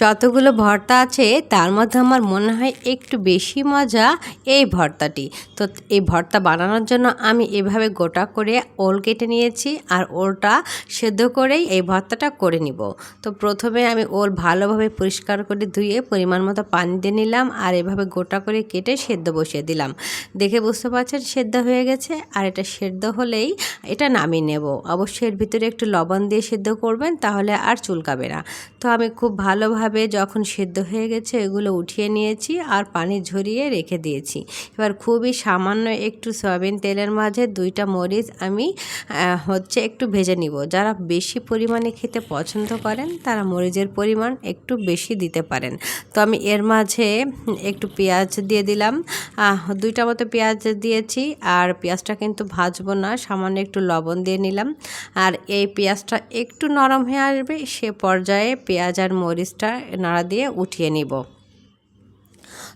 যতগুলো ভর্তা আছে, তার মধ্যে আমার মনে হয় একটু বেশি মজা এই ভর্তাটি। তো এই ভর্তা বানানোর জন্য আমি এভাবে গোটা করে ওল কেটে নিয়েছি আর ওলটা সেদ্ধ করেই এই ভর্তাটা করে নিব। তো প্রথমে আমি ওল ভালোভাবে পরিষ্কার করে ধুয়ে পরিমাণ মতো পানি দিয়ে নিলাম আর এভাবে গোটা করে কেটে সেদ্ধ বসিয়ে দিলাম। দেখে বুঝতে পারছেন, সেদ্ধ হয়ে গেছে আর এটা সেদ্ধ হলেই এটা নামিয়ে নেব। অবশ্যই এর ভিতরে একটু লবণ দিয়ে সেদ্ধ করবেন, তাহলে আর চুলকাবে না। তো আমি খুব ভালোভাবে যখন সেদ্ধ হয়ে গেছে এগুলো উঠিয়ে নিয়েছি আর পানি ঝরিয়ে রেখে দিয়েছি। এবার খুবই সামান্য একটু সয়াবিন তেলের মাঝে দুইটা মরিচ আমি হচ্ছে একটু ভেজে নিব। যারা বেশি পরিমাণে খেতে পছন্দ করেন তারা মরিচের পরিমাণ একটু বেশি দিতে পারেন। তো আমি এর মাঝে একটু পেঁয়াজ দিয়ে দিলাম। দুইটা মতো পেঁয়াজ দিয়েছি আর পেঁয়াজটা কিন্তু ভাজবো না, সামান্য একটু লবণ দিয়ে নিলাম। আর এই পেঁয়াজটা একটু নরম হয়ে আসবে সে পর্যায়ে পেঁয়াজ আর মরিচটা নাড়া দিয়ে উঠিয়ে নিব।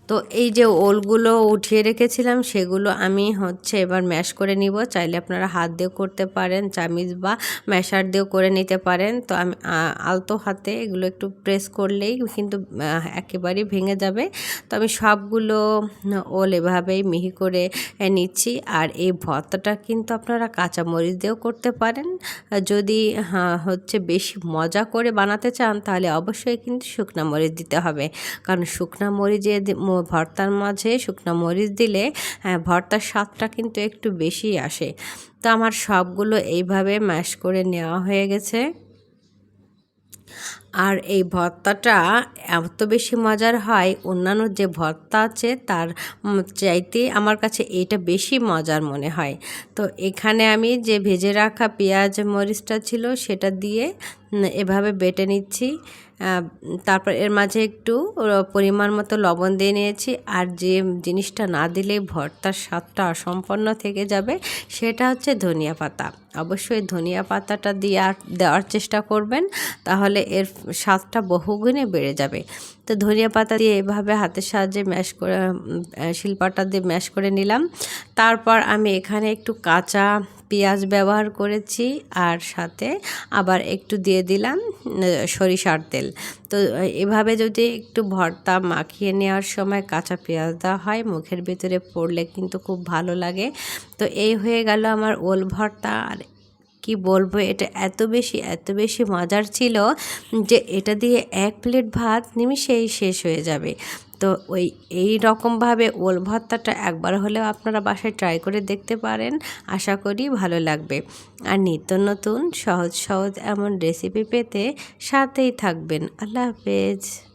তো এই যে ওলগুলো উঠিয়ে রেখেছিলাম, সেগুলো আমি হচ্ছে এবার ম্যাশ করে নিব। চাইলে আপনারা হাত দিয়েও করতে পারেন, চামিচ বা ম্যাশার দিয়েও করে নিতে পারেন। তো আমি আলতো হাতে এগুলো একটু প্রেস করলেই কিন্তু একেবারেই ভেঙে যাবে। তো আমি সবগুলো ওল এভাবেই মিহি করে নিচ্ছি। আর এই ভর্তাটা কিন্তু আপনারা কাঁচা মরিচ দিয়েও করতে পারেন। যদি হচ্ছে বেশি মজা করে বানাতে চান, তাহলে অবশ্যই কিন্তু শুকনা মরিচ দিতে হবে। কারণ শুকনা মরিচে ভর্তার মাঝে শুকনো মরিচ দিলে ভর্তার স্বাদটা কিন্তু একটু বেশি আসে। তো আমার সবগুলো এইভাবে ম্যাশ করে নেওয়া হয়ে গেছে। আর এই ভর্তাটা এত বেশি মজার হয়, অন্যান্য যে ভর্তা আছে তার চাইতে আমার কাছে এটা বেশি মজার মনে হয়। তো এখানে আমি যে ভেজে রাখা পেঁয়াজ মরিচটা ছিল সেটা দিয়ে এভাবে বেটে নিচ্ছি। তারপর এর মাঝে একটু পরিমাণ মতো লবণ দিয়ে নিয়েছি। আর যে জিনিসটা না দিলে ভর্তার স্বাদটা অসম্পন্ন থেকে যাবে, সেটা হচ্ছে ধনিয়া পাতা। অবশ্যই ধনিয়া পাতাটা দিয়ে, দেওয়ার চেষ্টা করবেন, তাহলে এর স্বাদটা বহুগুণে বেড়ে যাবে। তো ধনিয়া পাতা দিয়ে এভাবে হাতের সাহায্যে ম্যাশ করে শিল্পাটা দিয়ে ম্যাশ করে নিলাম। তারপর আমি এখানে একটু কাঁচা পেঁয়াজ ব্যবহার করেছি আর সাথে আবার একটু দিয়ে দিলাম সরিষার তেল। তো, এভাবে যদি একটু ভর্তা মাখিয়ে নেওয়ার সময় কাঁচা পেঁয়াজ দেওয়া হয়, মুখের ভিতরে পড়লে কিন্তু খুব ভালো লাগে। তো, এই হয়ে গেল আমার ওল ভর্তা। আর কি বলব, এটা এত বেশি এত বেশি মজার ছিল যে, এটা দিয়ে এক প্লেট ভাত নিমিশেই শেষ হয়ে যাবে। তো ওই এই রকমভাবে ওল ভর্তাটা একবার হলেও আপনারা বাসায় ট্রাই করে দেখতে পারেন। আশা করি ভালো লাগবে। আর নিত্য নতুন সহজ সহজ এমন রেসিপি পেতে সাথেই থাকবেন। আল্লাহ হাফেজ।